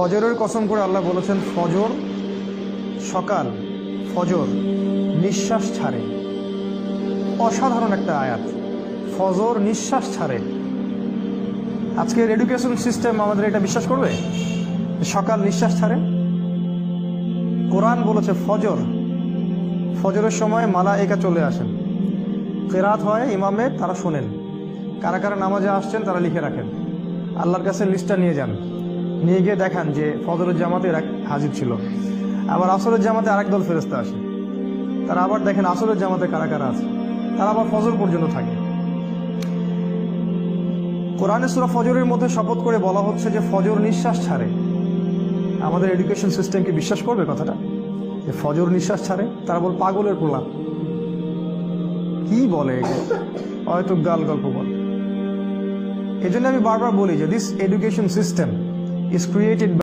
ফজরের কসম করে আল্লাহ বলেছেন, ফজর সকাল, ফজর নিঃশ্বাস ছাড়ে। অসাধারণ একটা আয়াত। ফজর নিঃশ্বাস ছাড়ে। আজকের এডুকেশন সিস্টেম আমাদের এটা বিশ্বাস করবে? সকাল নিঃশ্বাস ছাড়ে। কোরআন বলেছে, ফজর, ফজরের সময় মালা একা চলে আসেন। কেরাত হয় ইমামে, তারা শোনেন। কারা কারা নামাজে আসছেন, তারা লিখে রাখেন। আল্লাহর কাছে লিস্টটা নিয়ে যান। নিয়ে গিয়ে দেখান যে ফজরের জামাতে এরা হাজির ছিল। আবার আসরের জামাতে আরেক দল ফেরস্তা আসে। তারা আবার দেখেন আসরের জামাতে কারা কারা আছে। তারা আবার ফজর পর্যন্ত থাকে। কোরআনে সুরা ফজরের মধ্যে শপথ করে বলা হচ্ছে যে ফজর নিঃশ্বাস ছাড়ে। আমাদের এডুকেশন সিস্টেম কি বিশ্বাস করবে কথাটা? যে ফজর নিঃশ্বাস ছাড়ে? তারা বল পাগলের প্রলাপ কি বলে? হয়তো গাল গল্প বলে। এই জন্য আমি বারবার বলি যে this education system is created